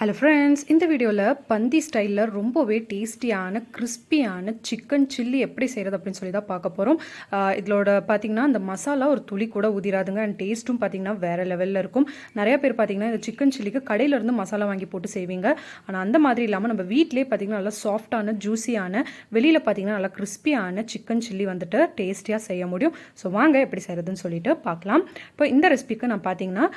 Hello friends இந்த வீடியோவில் பந்தி ஸ்டைலில் ரொம்பவே டேஸ்டியான கிறிஸ்பியான சிக்கன் சில்லி எப்படி செய்கிறது அப்படின்னு சொல்லி தான் பார்க்க போகிறோம் இதோட பார்த்தீங்கன்னா அந்த மசாலா ஒரு துளி கூட உதிராதுங்க அண்ட் டேஸ்ட்டும் பார்த்தீங்கன்னா வேறு லெவலில் இருக்கும். நிறைய பேர் பார்த்தீங்கன்னா இந்த சிக்கன் சில்லிக்கு கடையிலேருந்து மசாலா வாங்கி போட்டு செய்வீங்க. ஆனால் அந்த மாதிரி இல்லாமல் நம்ம வீட்டிலே பார்த்தீங்கன்னா நல்லா சாஃப்டான ஜூஸியான வெளியில் பார்த்தீங்கன்னா நல்லா கிறிஸ்பியான சிக்கன் சில்லி வந்துட்டு டேஸ்டியாக செய்ய முடியும். ஸோ வாங்க எப்படி செய்கிறதுன்னு சொல்லிட்டு பார்க்கலாம். இப்போ இந்த ரெசிபிக்கு நான் பார்த்தீங்கன்னா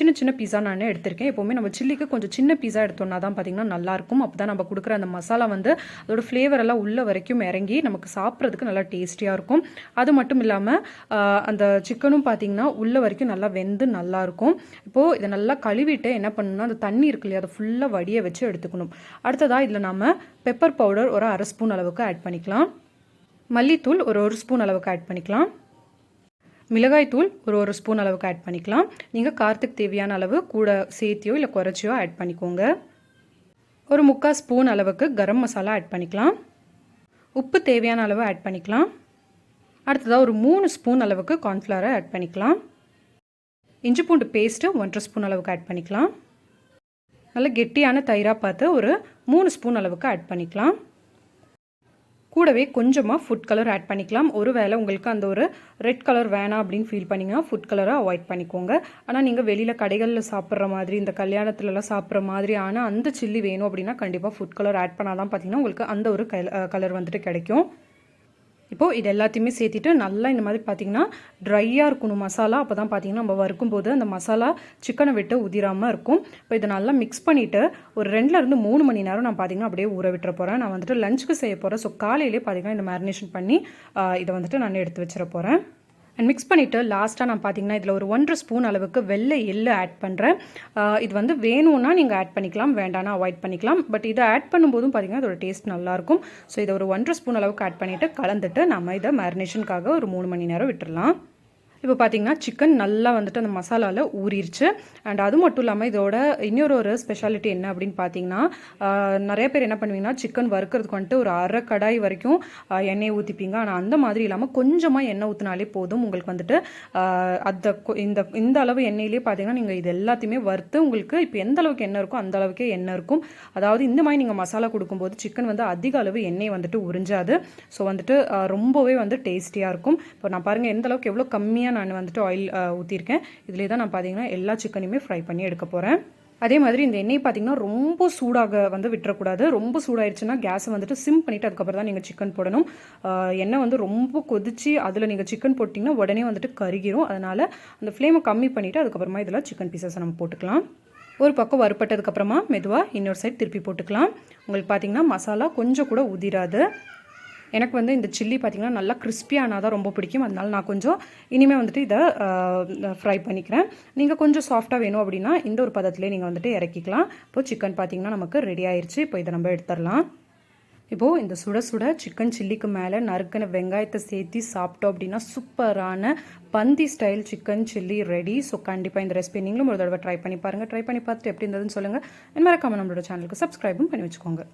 சின்ன சின்ன பீஸா நான் எடுத்திருக்கேன். எப்போவுமே நம்ம சில்லிக்கு கொஞ்சம் சின்ன பீஸா எடுத்தோம்னா தான் பார்த்தீங்கன்னா நல்லாயிருக்கும். அப்போ தான் நம்ம கொடுக்குற அந்த மசாலா வந்து அதோட ஃப்ளேவர் எல்லாம் உள்ள வரைக்கும் இறங்கி நமக்கு சாப்பிட்றதுக்கு நல்லா டேஸ்டியாக இருக்கும். அது மட்டும் இல்லாமல் அந்த சிக்கனும் பார்த்தீங்கன்னா உள்ள வரைக்கும் நல்லா வெந்து நல்லா இருக்கும் இப்போது இதை நல்லா கழுவிட்டு என்ன பண்ணணும்னா அந்த தண்ணி இருக்கு இல்லையா அதை ஃபுல்லாக வடிய வச்சு எடுத்துக்கணும். அடுத்ததாக இதில் நாம் பெப்பர் பவுடர் ஒரு அரை ஸ்பூன் அளவுக்கு ஆட் பண்ணிக்கலாம். மல்லித்தூள் ஒரு ஒரு ஸ்பூன் அளவுக்கு ஆட் பண்ணிக்கலாம். மிளகாய்த்தூள் ஒரு ஒரு ஸ்பூன் அளவுக்கு ஆட் பண்ணிக்கலாம். நீங்கள் காரத்துக்கு தேவையான அளவு கூட சேர்த்தியோ இல்லை குறைச்சியோ ஆட் பண்ணிக்கோங்க. ஒரு முக்கால் ஸ்பூன் அளவுக்கு கரம் மசாலா ஆட் பண்ணிக்கலாம். உப்பு தேவையான அளவு ஆட் பண்ணிக்கலாம். அடுத்ததாக ஒரு மூணு ஸ்பூன் அளவுக்கு கார்ன்ஃப்ளவரை ஆட் பண்ணிக்கலாம். இஞ்சி பூண்டு பேஸ்ட்டு ஒன்றரை ஸ்பூன் அளவுக்கு ஆட் பண்ணிக்கலாம். நல்ல கெட்டியான தயிராக பார்த்து ஒரு மூணு ஸ்பூன் அளவுக்கு ஆட் பண்ணிக்கலாம். கூடவே கொஞ்சமாக ஃபுட் கலர் ஆட் பண்ணிக்கலாம். ஒருவேளை உங்களுக்கு அந்த ஒரு ரெட் கலர் வேணாம் அப்படின்னு ஃபீல் பண்ணிங்கன்னா ஃபுட் கலரை அவாய்ட் பண்ணிக்கோங்க. ஆனால் நீங்கள் வெளியில் கடைகளில் சாப்பிட்ற மாதிரி இந்த கல்யாணத்துலலாம் சாப்பிட்ற மாதிரி ஆனால் அந்த சில்லி வேணும் அப்படின்னா கண்டிப்பாக ஃபுட் கலர் ஆட் பண்ணால் தான் பார்த்தீங்கன்னா உங்களுக்கு அந்த ஒரு கலர் வந்துட்டு கிடைக்கும். இப்போது இது எல்லாத்தையுமே சேர்த்திட்டு நல்லா இந்த மாதிரி பார்த்தீங்கன்னா ட்ரையாக இருக்கணும் மசாலா. அப்போ தான் பார்த்தீங்கன்னா நம்ம வறுக்கும்போது அந்த மசாலா சிக்கனை விட்டு உதிராமல் இருக்கும். இப்போ இதை நல்லா மிக்ஸ் பண்ணிவிட்டு ஒரு ரெண்டுலேருந்து மூணு மணி நேரம் நான் பார்த்தீங்கன்னா அப்படியே ஊற விட்டுற போகிறேன் நான் வந்துட்டு லஞ்சுக்கு செய்ய போகிறேன் ஸோ காலையிலே பார்த்தீங்கன்னா இந்த மேரினேஷன் பண்ணி இதை வந்துட்டு நான் எடுத்து வச்சிட போகிறேன் அண்ட் மிக்ஸ் பண்ணிவிட்டு லாஸ்ட்டாக நான் பார்த்தீங்கன்னா இதில் ஒரு ஒன்றரை ஸ்பூன் அளவுக்கு வெள்ளை எள்ளு ஆட் பண்ணுறேன் இது வந்து வேணும்னா நீங்கள் ஆட் பண்ணிக்கலாம் வேண்டாம்னா அவாய்ட் பண்ணிக்கலாம். பட் இதை ஆட் பண்ணும்போதும் பார்த்தீங்கன்னா இதோட டேஸ்ட் நல்லாயிருக்கும் ஸோ இதை ஒரு ஒன்றரை ஸ்பூன் அளவுக்கு ஆட் பண்ணிவிட்டு கலந்துட்டு நம்ம இதை மேரினேஷனுக்காக ஒரு மூணு மணி நேரம் விட்டுடலாம் இப்போ பார்த்தீங்கன்னா சிக்கன் நல்லா வந்துட்டு அந்த மசாலாவில் ஊறிடுச்சு அண்ட் அது மட்டும் இல்லாமல் இதோட இன்னொரு ஒரு ஸ்பெஷாலிட்டி என்ன அப்படின்னு பார்த்தீங்கன்னா நிறைய பேர் என்ன பண்ணுவீங்கன்னா சிக்கன் வறுக்கிறதுக்கு வந்துட்டு ஒரு அரை கடாய் வரைக்கும் எண்ணெய் ஊற்றிப்பீங்க ஆனால் அந்த மாதிரி இல்லாமல் கொஞ்சமாக எண்ணெய் ஊற்றினாலே போதும். உங்களுக்கு வந்துட்டு அந்த இந்த இந்த அளவு எண்ணெயிலே பார்த்தீங்கன்னா நீங்கள் இது எல்லாத்தையுமே வறுத்து உங்களுக்கு இப்போ எந்த அளவுக்கு எண்ணெய் இருக்கோ அந்த அளவுக்கே எண்ணெய் இருக்கும். அதாவது இந்த மாதிரி நீங்கள் மசாலா கொடுக்கும்போது சிக்கன் வந்து அதிக அளவு எண்ணெய் வந்துட்டு உறிஞ்சாது. ஸோ வந்துட்டு ரொம்பவே வந்து டேஸ்டியாக இருக்கும். இப்போ நான் பாருங்கள் எந்த அளவுக்கு எவ்வளோ கம்மியாக நான் வந்துட்டு ஆயில் ஊற்றிருக்கேன் இதிலே தான் நான் பார்த்தீங்கன்னா எல்லா சிக்கனையுமே ஃப்ரை பண்ணி எடுக்க போகிறேன் அதே மாதிரி இந்த எண்ணெய் பார்த்தீங்கன்னா ரொம்ப சூடாக வந்து விட்டுறக்கூடாது. ரொம்ப சூடாயிருச்சுன்னா கேஸை வந்துட்டு சிம் பண்ணிவிட்டு அதுக்கப்புறம் தான் நீங்கள் சிக்கன் போடணும். எண்ணெய் வந்து ரொம்ப கொதிச்சு அதில் நீங்கள் சிக்கன் போட்டிங்கன்னா உடனே வந்துட்டு கருகிரும். அதனால் அந்த ஃப்ளேமை கம்மி பண்ணிவிட்டு அதுக்கப்புறமா இதில் சிக்கன் பீசஸை நம்ம போட்டுக்கலாம். ஒரு பக்கம் வறுப்பட்டதுக்கப்புறமா மெதுவாக இன்னொரு சைட் திருப்பி போட்டுக்கலாம். உங்களுக்கு பார்த்தீங்கன்னா மசாலா கொஞ்சம் கூட உதிராது. எனக்கு வந்து இந்த சில்லி பார்த்திங்கன்னா நல்லா கிறிஸ்பியானால் தான் ரொம்ப பிடிக்கும். அதனால நான் கொஞ்சம் இனிமேல் வந்துட்டு இதை ஃப்ரை பண்ணிக்கிறேன். நீங்கள் கொஞ்சம் சாஃப்டாக வேணும் அப்படின்னா இந்த ஒரு பதத்துலேயே நீங்கள் வந்துட்டு இறக்கிக்கலாம். இப்போது சிக்கன் பார்த்திங்கன்னா நமக்கு ரெடி ஆயிடுச்சு இப்போ இதை நம்ம எடுத்துடலாம். இப்போது இந்த சுட சுட சிக்கன் சில்லிக்கு மேலே நறுக்கின வெங்காயத்தை சேர்த்து சாப்பிட்டோம் அப்படின்னா சூப்பரான பந்தி style chicken chilli ready so கண்டிப்பாக இந்த ரெசிபி நீங்களும் ஒரு தடவை ட்ரை பண்ணி பாருங்கள் ட்ரை பண்ணி பார்த்துட்டு எப்படி இருந்ததுன்னு சொல்லுங்கள் என் மறக்காமல் நம்மளோட சேனலுக்கு சப்ஸ்கிரைபும் பண்ணி வச்சுக்கோங்க.